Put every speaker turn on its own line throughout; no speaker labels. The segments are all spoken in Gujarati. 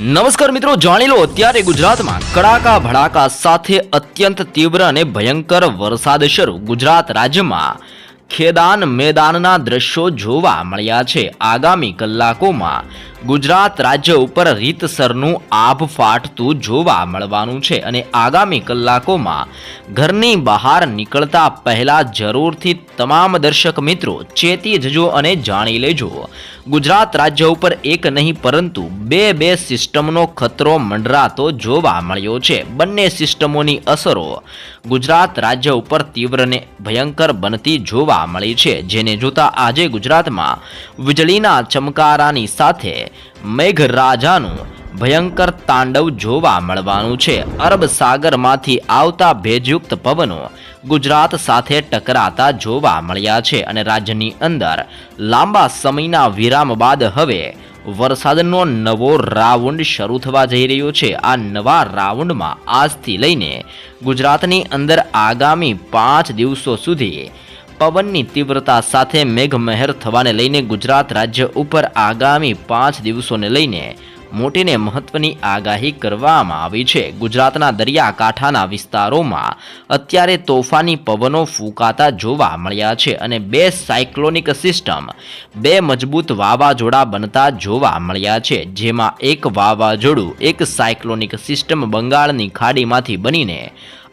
નમસ્કાર મિત્રો, જાણી લો અત્યારે ગુજરાતમાં કડાકા ભડાકા સાથે અત્યંત તીવ્ર અને ભયંકર વરસાદ શરૂ. ગુજરાત રાજ્યમાં ખેદાન મેદાનના દ્રશ્યો જોવા મળ્યા છે. આગામી કલાકોમાં ગુજરાત રાજ્ય ઉપર રીતસરનું આભ ફાટતું જોવા મળવાનું છે અને આગામી કલાકોમાં ઘરની બહાર નીકળતા પહેલા જરૂરથી તમામ દર્શક મિત્રો ચેતી જજો અને જાણી લેજો. ગુજરાત રાજ્ય ઉપર એક નહીં, પરંતુ બે બે સિસ્ટમનો ખતરો મંડરાતો જોવા મળ્યો છે. બંને સિસ્ટમોની અસરો ગુજરાત રાજ્ય ઉપર તીવ્રને ભયંકર બનતી જોવા મળી છે, જેને જોતા આજે ગુજરાતમાં વીજળીના ચમકારાની સાથે મેઘરાજાનું ભયંકર તાંડવ જોવા મળવાનું છે. અરબ સાગરમાંથી આવતા ભેજયુક્ત પવનો ગુજરાત સાથે ટકરાતા જોવા મળ્યા છે અને રાજ્યની અંદર લાંબા સમયના વિરામ બાદ હવે વરસાદનો નવો રાઉન્ડ શરૂ થવા જઈ રહ્યો છે. આ નવા રાઉન્ડમાં આજથી લઈને ગુજરાતની અંદર આગામી પાંચ દિવસો સુધી પવનની તીવ્રતા સાથે મેઘમહેર થવાને લઈને ગુજરાત રાજ્ય ઉપર આગામી પાંચ દિવસોને લઈને મોટીને મહત્વની આગાહી કરવામાં આવી છે. ગુજરાતના દરિયાકાંઠાના વિસ્તારોમાં અત્યારે તોફાની પવનો ફૂંકાતા જોવા મળ્યા છે અને બે સાયક્લોનિક સિસ્ટમ બે મજબૂત વાવાઝોડા બનતા જોવા મળ્યા છે, જેમાં એક વાવાઝોડું એક સાયક્લોનિક સિસ્ટમ બંગાળની ખાડીમાંથી બનીને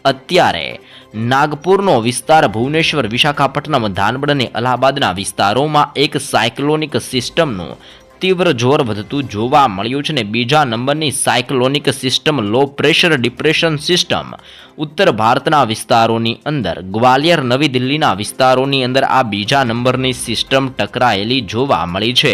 અત્યારે નાગપુરનો વિસ્તાર ભુવનેશ્વર વિશાખાપટ્ટનમ ધાનબડ અને અલ્હાબાદના વિસ્તારોમાં એક સાયક્લોનિક સિસ્ટમનું તીવ્ર જોર વધતું જોવા મળ્યું છે ને બીજા નંબરની cyclonic system low pressure depression system. ઉત્તર ભારતના વિસ્તારોની અંદર, ગ્વાલિયર નવી દિલ્હીના વિસ્તારોની અંદર આ બીજા નંબરની સિસ્ટમ ટકરાયેલી જોવા મળી છે.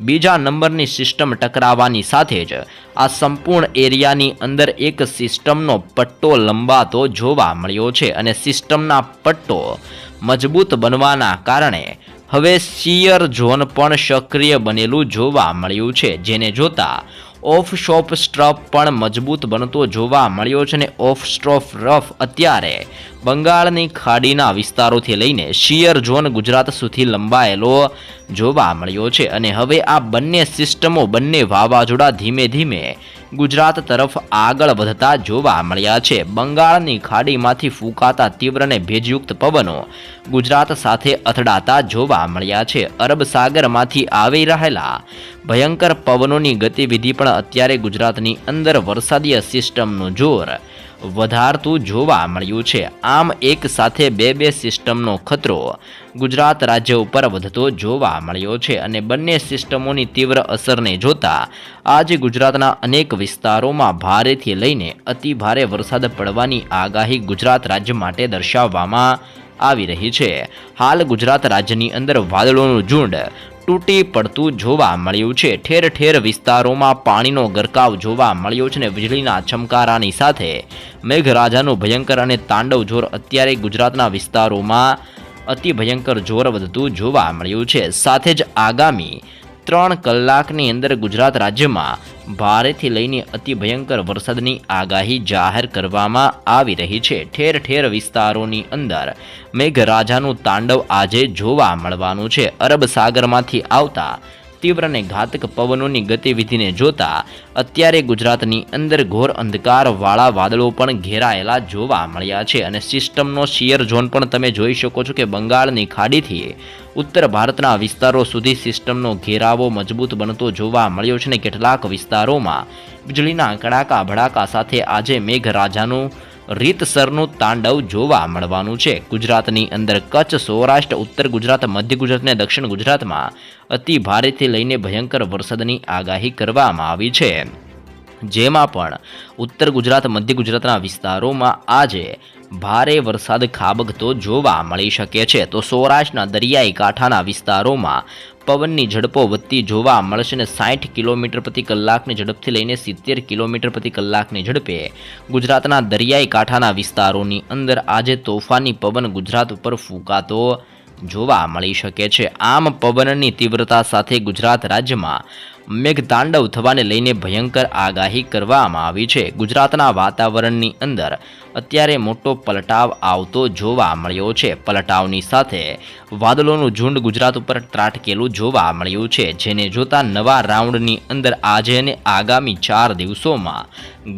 બીજા નંબરની સિસ્ટમ ટકરાવાની સાથે જ આ સંપૂર્ણ એરિયાની અંદર એક સિસ્ટમનો પટ્ટો લંબાતો જોવા મળ્યો છે અને સિસ્ટમના પટ્ટો મજબૂત બનવાના કારણે હવે શિયર ઝોન પણ સક્રિય બનેલું જોવા મળ્યું છે, જેને જોતા ઓફ શોપ સ્ટ્રફ પણ મજબૂત બનતો જોવા મળ્યો છે અને ઓફ સ્ટ્રોફ રફ અત્યારે બંગાળની ખાડીના વિસ્તારોથી લઈને શિયર ઝોન ગુજરાત સુધી લંબાયેલો જોવા મળ્યો છે. અને હવે આ બંને સિસ્ટમો બંને વાવાઝોડા ધીમે ધીમે ગુજરાત તરફ આગળ વધતા જોવા મળ્યા છે. બંગાળની ખાડીમાંથી ફૂંકાતા તીવ્ર અને ભેજયુક્ત પવનો ગુજરાત સાથે અથડાતા જોવા મળ્યા છે. અરબ સાગરમાંથી આવી રહેલા ભયંકર પવનોની ગતિવિધિ પણ અત્યારે ગુજરાતની અંદર વરસાદીય સિસ્ટમનું જોર વધારતું જોવા મળ્યું છે. આમ એક સાથે બે બે સિસ્ટમનો ખતરો ગુજરાત રાજ્ય ઉપર વધતો જોવા મળ્યો છે અને બંને સિસ્ટમોની તીવ્ર અસરને જોતા આજે ગુજરાતના અનેક વિસ્તારોમાં ભારેથી લઈને અતિ ભારે વરસાદ પડવાની આગાહી ગુજરાત રાજ્ય માટે દર્શાવવામાં આવી રહી છે. હાલ ગુજરાત રાજ્યની અંદર વાદળોનું ઝુંડ તૂટી પડતું જોવા મળ્યું છે. ઠેર ઠેર વિસ્તારોમાં પાણીનો ગરકાવ જોવા મળ્યો છે ને વીજળીના ચમકારાની સાથે મેઘરાજાનું ભયંકર અને તાંડવ જોર અત્યારે ગુજરાતના વિસ્તારોમાં અતિ ભયંકર જોર વધતું જોવા મળ્યું છે. સાથે જ આગામી ત્રણ કલાકની અંદર ગુજરાત રાજ્યમાં ભારેથી લઈને અતિ ભયંકર વરસાદની આગાહી જાહેર કરવામાં આવી રહી છે. ઠેર ઠેર વિસ્તારોની અંદર મેઘરાજાનું તાંડવ આજે જોવા મળવાનું છે. અરબ સાગરમાંથી આવતા તીવ્ર અને ઘાતક પવનોની ગતિવિધિને જોતા અત્યારે ગુજરાતની અંદર ઘોર અંધકારવાળા વાદળો પણ ઘેરાયેલા જોવા મળ્યા છે અને સિસ્ટમનો શિયર ઝોન પણ તમે જોઈ શકો છો કે બંગાળની ખાડીથી ઉત્તર ભારતના વિસ્તારો સુધી સિસ્ટમનો ઘેરાવો મજબૂત બનતો જોવા મળ્યો છે ને કેટલાક વિસ્તારોમાં વીજળીના કડાકા ભડાકા સાથે આજે મેઘરાજાનું રીતસરનું તાંડવ જોવા મળવાનું છે. ગુજરાતની અંદર કચ્છ, સૌરાષ્ટ્ર, ઉત્તર ગુજરાત, મધ્ય ગુજરાત અને દક્ષિણ ગુજરાતમાં અતિ ભારેથી લઈને ભયંકર વરસાદની આગાહી કરવામાં આવી છે. જેમાં પણ ઉત્તર ગુજરાત, મધ્ય ગુજરાતના વિસ્તારોમાં આજે ભારે વરસાદ ખાબકતો જોવા મળી શકે છે. તો સૌરાષ્ટ્રના દરિયાઈ કાંઠાના વિસ્તારોમાં પવનની ઝડપો વધતી જોવા મળશે અને સાઠ કિલોમીટર પ્રતિ કલાકની ઝડપથી લઈને સિત્તેર કિલોમીટર પ્રતિ કલાકની ઝડપે. ગુજરાતના દરિયાઈ કાંઠાના વિસ્તારોની અંદર આજે તોફાની પવન ગુજરાત ઉપર ફૂંકાતો જોવા મળી શકે છે. આમ પવનની તીવ્રતા સાથે ગુજરાત રાજ્યમાં મેઘતાંડવ થવાને લઈને ભયંકર આગાહી કરવામાં આવી છે. ગુજરાતના વાતાવરણની અંદર અત્યારે મોટો પલટાવ આવતો જોવા મળ્યો છે. પલટાવની સાથે વાદળોનું ઝુંડ ગુજરાત ઉપર ત્રાટકેલું જોવા મળ્યું છે. જેને જોતા નવા રાઉન્ડની અંદર આજે અને આગામી ચાર દિવસોમાં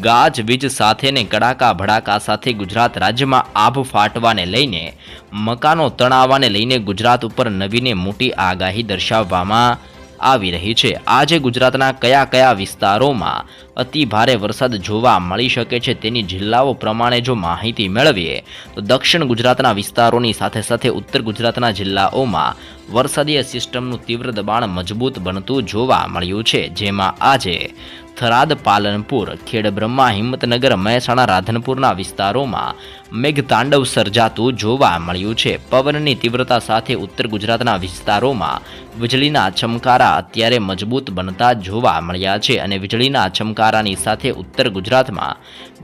ગાજવીજ સાથે ને કડાકા ભડાકા સાથે ગુજરાત રાજ્યમાં આભ ફાટવાને લઈને, મકાનો તણાવવાને લઈને ગુજરાત ઉપર નવીને મોટી આગાહી દર્શાવવામાં આવી રહી છે. આજે ગુજરાતના કયા કયા વિસ્તારોમાં અતિ ભારે વરસાદ જોવા મળી શકે છે તેની જિલ્લાઓ પ્રમાણે જો માહિતી મેળવીએ, તો દક્ષિણ ગુજરાતના વિસ્તારોની સાથે સાથે ઉત્તર ગુજરાતના જિલ્લાઓમાં વરસાદીય સિસ્ટમનું તીવ્ર દબાણ મજબૂત બનતું જોવા મળ્યું છે. જેમાં આજે થરાદ પાલનપુર ખેડબ્રહ્મા હિંમતનગર, મહેસાણા, રાધનપુરના વિસ્તારોમાં મેઘતાંડવ સર્જાતું જોવા મળ્યું છે. પવનની તીવ્રતા સાથે ઉત્તર ગુજરાતના વિસ્તારોમાં વીજળીના ચમકારા અત્યારે મજબૂત બનતા જોવા મળ્યા છે અને વીજળીના ચમકારાની સાથે ઉત્તર ગુજરાતમાં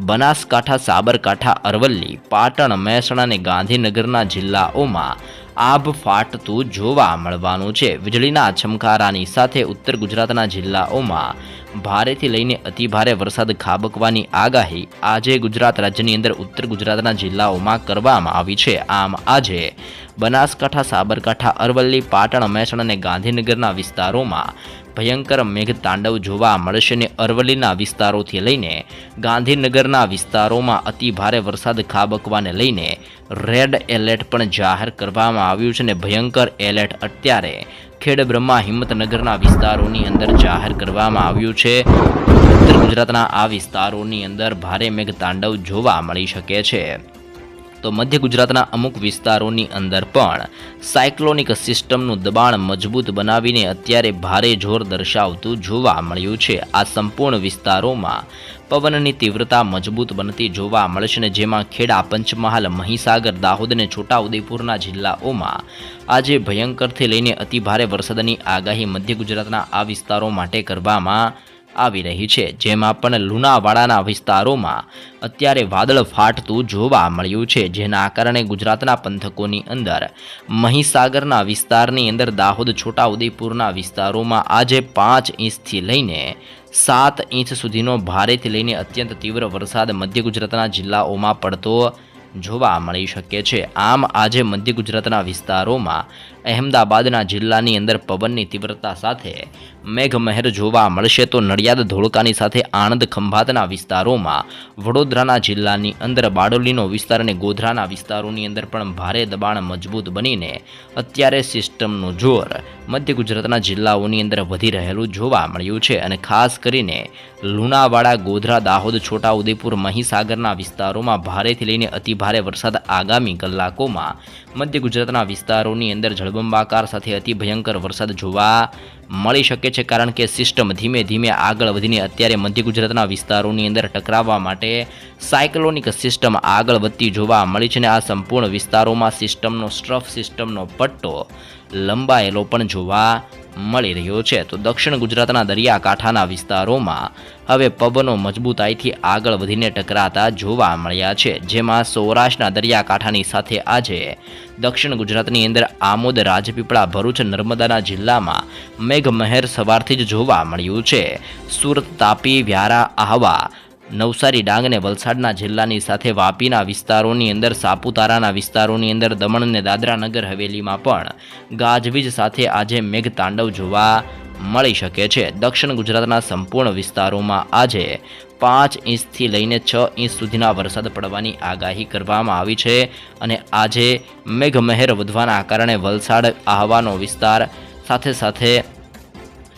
બનાસકાંઠા, સાબરકાંઠા, અરવલ્લી, પાટણ, મહેસાણા અને ગાંધીનગરના જિલ્લાઓમાં આભ ફાટતું જોવા મળવાનું છે. વીજળીના છમકારાની સાથે ઉત્તર ગુજરાતના જિલ્લાઓમાં ભારેથી લઈને અતિભારે વરસાદ ખાબકવાની આગાહી આજે ગુજરાત રાજ્યની અંદર ઉત્તર ગુજરાતના જિલ્લાઓમાં કરવામાં આવી છે. આમ આજે બનાસકાંઠા, સાબરકાંઠા, અરવલ્લી, પાટણ, મહેસાણા અને ગાંધીનગરના વિસ્તારોમાં ભયંકર મેઘતાંડવ જોવા મળશે અને અરવલ્લીના વિસ્તારોથી લઈને ગાંધીનગરના વિસ્તારોમાં અતિ ભારે વરસાદ ખાબકવાને લઈને રેડ એલર્ટ પણ જાહેર કરવામાં આવ્યું છે અને ભયંકર એલર્ટ અત્યારે ખેડબ્રહ્મા હિંમતનગરના વિસ્તારોની અંદર જાહેર કરવામાં આવ્યું છે. ઉત્તર ગુજરાતના આ વિસ્તારોની અંદર ભારે મેઘતાંડવ જોવા મળી શકે છે. તો મધ્ય ગુજરાતના અમુક વિસ્તારોની અંદર પણ સાયક્લોનિક સિસ્ટમનું દબાણ મજબૂત બનાવીને અત્યારે ભારે જોર દર્શાવતું જોવા મળ્યું છે. આ સંપૂર્ણ વિસ્તારોમાં પવનની તીવ્રતા મજબૂત બનતી જોવા મળશે ને જેમાં ખેડા, પંચમહાલ, મહીસાગર, દાહોદ અને છોટાઉદેપુરના જિલ્લાઓમાં આજે ભયંકરથી લઈને અતિભારે વરસાદની આગાહી મધ્ય ગુજરાતના આ વિસ્તારો માટે કરવામાં આવી રહી છે. જેમાં પણ લુણાવાડાના વિસ્તારોમાં અત્યારે વાદળ ફાટતું જોવા મળ્યું છે. જેના કારણે ગુજરાતના પંથકોની અંદર મહીસાગરના વિસ્તારની અંદર દાહોદ, છોટાઉદેપુરના વિસ્તારોમાં આજે પાંચ ઇંચથી લઈને સાત ઇંચ સુધીનો ભારેથી લઈને અત્યંત તીવ્ર વરસાદ મધ્ય ગુજરાતના જિલ્લાઓમાં પડતો જોવા મળી શકે છે. આમ આજે મધ્ય ગુજરાતના વિસ્તારોમાં અહેમદાબાદના જિલ્લાની અંદર પવનની તીવ્રતા સાથે મેઘમહેર જોવા મળશે તો નડિયાદ, ધોળકાની સાથે આણંદ, ખંભાતના વિસ્તારોમાં વડોદરાના જિલ્લાની અંદર બારડોલીનો વિસ્તાર અને ગોધરાના વિસ્તારોની અંદર પણ ભારે દબાણ મજબૂત બનીને અત્યારે સિસ્ટમનું જોર મધ્ય ગુજરાતના જિલ્લાઓની અંદર વધી રહેલું જોવા મળ્યું છે અને ખાસ કરીને લુણાવાડા, ગોધરા, દાહોદ, છોટાઉદેપુર, મહીસાગરના વિસ્તારોમાં ભારેથી લઈને અતિભારે વરસાદ આગામી કલાકોમાં મધ્ય ગુજરાતના વિસ્તારોની અંદર જળબંબાકાર સાથે અતિ ભયંકર વરસાદ જોવા મળી શકે છે કારણ કે સિસ્ટમ ધીમે ધીમે આગળ વધીને અત્યારે મધ્ય ગુજરાતના વિસ્તારોની અંદર ટકરાવવા માટે સાયક્લોનિક સિસ્ટમ આગળ વધતી જોવા મળી છે અને આ સંપૂર્ણ વિસ્તારોમાં સિસ્ટમનો સ્ટ્રફ સિસ્ટમનો પટ્ટો લંબાયેલો પણ જોવા મળી રહ્યો છે. તો દક્ષિણ ગુજરાતના દરિયાકાંઠાના વિસ્તારોમાં હવે પવનો મજબૂતાઈથી આગળ વધીને ટકરાતા જોવા મળ્યા છે. જેમાં સૌરાષ્ટ્રના દરિયાકાંઠાની સાથે આજે દક્ષિણ ગુજરાતની અંદર આમોદ, રાજપીપળા, ભરૂચ, નર્મદાના જિલ્લામાં મેઘમહેર સવારથી જ જોવા મળ્યું છે. સુરત, તાપી, વ્યારા, આહવા નવસારી ડાંગ અને વલસાડના જિલ્લાની સાથે વાપીના વિસ્તારોની અંદર, સાપુતારાના વિસ્તારોની અંદર, દમણ અને દાદરા નગર હવેલીમાં પણ ગાજવીજ સાથે આજે મેઘતાંડવ જોવા મળી શકે છે. દક્ષિણ ગુજરાતના સંપૂર્ણ વિસ્તારોમાં આજે પાંચ ઇંચથી લઈને છ ઇંચ સુધીના વરસાદ પડવાની આગાહી કરવામાં આવી છે અને આજે મેઘમહેર વધવાના કારણે વલસાડ આહવાનો વિસ્તાર સાથે સાથે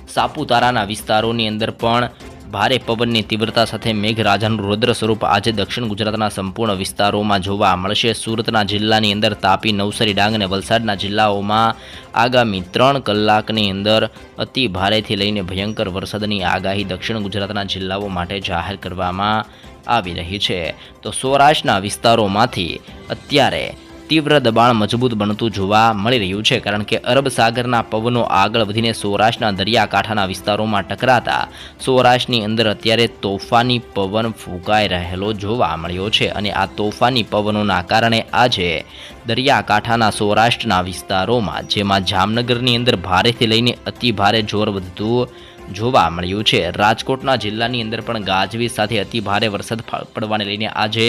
સાપુતારાના વિસ્તારોની અંદર પણ ભારે પવનની તીવ્રતા સાથે મેઘરાજાનું રૌદ્ર સ્વરૂપ આજે દક્ષિણ ગુજરાતના સંપૂર્ણ વિસ્તારોમાં જોવા મળશે. સુરતના જિલ્લાની અંદર તાપી, નવસારી, ડાંગ અને વલસાડના જિલ્લાઓમાં આગામી ત્રણ કલાકની અંદર અતિ ભારેથી લઈને ભયંકર વરસાદની આગાહી દક્ષિણ ગુજરાતના જિલ્લાઓ માટે જાહેર કરવામાં આવી રહી છે. તો સૌરાષ્ટ્રના વિસ્તારોમાંથી અત્યારે તીવ્ર દબાણ મજબૂત બનતું જોવા મળી રહ્યું છે, કારણ કે અરબ સાગરના પવનો આગળ વધીને સૌરાષ્ટ્રના દરિયાકાંઠાના વિસ્તારોમાં ટકરાતા. સૌરાષ્ટ્રની અંદર અત્યારે તોફાની પવન ફૂંકાઈ રહેલો જોવા મળ્યો છે અને આ તોફાની પવનોના કારણે આજે દરિયાકાંઠાના સૌરાષ્ટ્રના વિસ્તારોમાં, જેમાં જામનગરની અંદર ભારેથી લઈને અતિ ભારે જોર વધતું જોવા મળ્યું છે. રાજકોટના જિલ્લાની અંદર પણ ગાજવીજ સાથે અતિ ભારે વરસાદ પડવાને લઈને આજે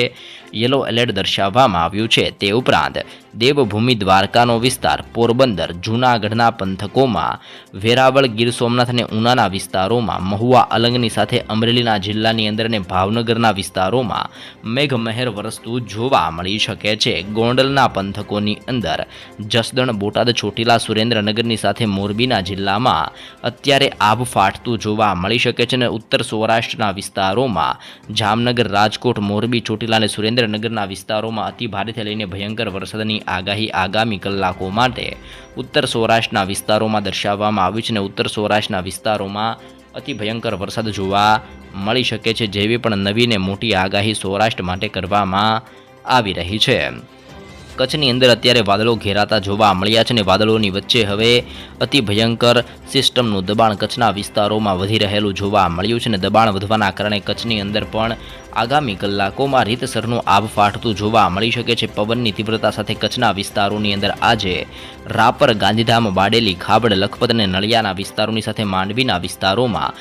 યલો એલર્ટ દર્શાવવામાં આવ્યું છે તે ઉપરાંત દેવભૂમિ દ્વારકાનો વિસ્તાર, પોરબંદર, જૂનાગઢના પંથકોમાં, વેરાવળ, ગીર સોમનાથ અને ઉનાના વિસ્તારોમાં, મહુવા, અલંગની સાથે અમરેલીના જિલ્લાની અંદર અને ભાવનગરના વિસ્તારોમાં મેઘમહેર વરસતું જોવા મળી શકે છે. ગોંડલના પંથકોની અંદર જસદણ, બોટાદ, ચોટીલા, સુરેન્દ્રનગરની સાથે મોરબીના જિલ્લામાં અત્યારે આભ ફાટતું જોવા મળી શકે છે અને ઉત્તર સૌરાષ્ટ્રના વિસ્તારોમાં જામનગર, રાજકોટ, મોરબી, ચોટીલા અને સુરેન્દ્રનગરના વિસ્તારોમાં અતિ ભારેથી લઈને ભયંકર વરસાદની આગાહી આગામી કલાકો માટે ઉત્તર સૌરાષ્ટ્રના વિસ્તારોમાં દર્શાવવામાં આવ્યું છે અને ઉત્તર સૌરાષ્ટ્રના વિસ્તારોમાં અતિ ભયંકર વરસાદ જોવા મળી શકે છે, જેવી પણ નવી ને મોટી આગાહી સૌરાષ્ટ્ર માટે કરવામાં આવી રહી છે. કચ્છની અંદર અત્યારે વાદળો ઘેરાતા જોવા મળ્યા છે અને વાદળોની વચ્ચે હવે અતિ ભયંકર સિસ્ટમનું દબાણ કચ્છના વિસ્તારોમાં વધી રહેલું જોવા મળ્યું છે અને દબાણ વધવાના કારણે કચ્છની અંદર પણ આગામી કલાકોમાં રીતસરનું આભ ફાટતું જોવા મળી શકે છે. પવનની તીવ્રતા સાથે કચ્છના વિસ્તારોની અંદર આજે રાપર, ગાંધીધામ, બાડેલી, ખાબડ, લખપત અને નળિયાના વિસ્તારોની સાથે માંડવીના વિસ્તારોમાં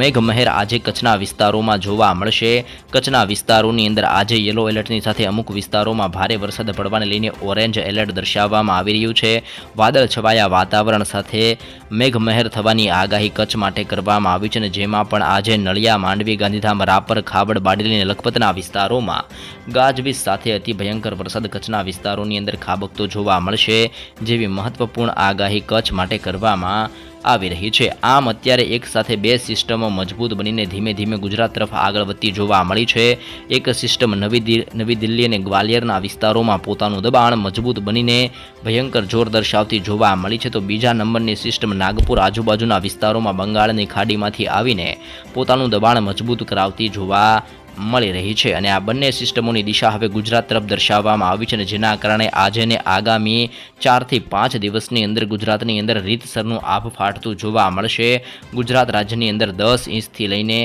મેઘમહેર આજે કચ્છના વિસ્તારોમાં જોવા મળશે. કચ્છના વિસ્તારોની અંદર આજે યલો એલર્ટની સાથે અમુક વિસ્તારોમાં ભારે વરસાદ પડવાને લઈને ઓરેન્જ એલર્ટ દર્શાવવામાં આવી રહ્યું છે. વાદળ છવાયા વાતાવરણ સાથે મેઘમહેર થવાની આગાહી કચ્છ માટે કરવામાં આવી છે અને જેમાં પણ આજે નળિયા, માંડવી, ગાંધીધામ, રાપર, ખાબડ, બાડેલી લખપતના વિસ્તારોમાં ગાજવીજ સાથે અતિ ભયંકર વરસાદ કચ્છના વિસ્તારોની અંદર ખાબકતો જોવા મળશે, જેવી મહત્વપૂર્ણ આગાહી કચ્છ માટે કરવામાં આવી રહી છે. આમ, અત્યારે એક સાથે બે સિસ્ટમો મજબૂત બનીને ધીમે ધીમે ગુજરાત તરફ આગળ વધતી જોવા મળી છે. એક સિસ્ટમ નવી નવી દિલ્હી અને ગ્વાલિયરના વિસ્તારોમાં પોતાનું દબાણ મજબૂત બનીને ભયંકર જોર દર્શાવતી જોવા મળી છે. તો બીજા નંબરની સિસ્ટમ નાગપુર આજુબાજુના વિસ્તારોમાં બંગાળની ખાડીમાંથી આવીને પોતાનું દબાણ મજબૂત કરાવતી જોવા મળી રહી છે અને આ બંને સિસ્ટમોની દિશા હવે ગુજરાત તરફ દર્શાવવામાં આવી છે અને જેના કારણે આજે ને આગામી ચારથી પાંચ દિવસની અંદર ગુજરાતની અંદર રીતસરનું આભ ફાટતું જોવા મળશે. ગુજરાત રાજ્યની અંદર દસ ઇંચથી લઈને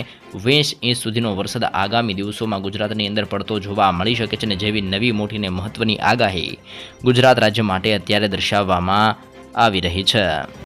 વીસ ઇંચ સુધીનો વરસાદ આગામી દિવસોમાં ગુજરાતની અંદર પડતો જોવા મળી શકે છે અને જેવી નવી મોટી ને મહત્વની આગાહી ગુજરાત રાજ્ય માટે અત્યારે દર્શાવવામાં આવી રહી છે.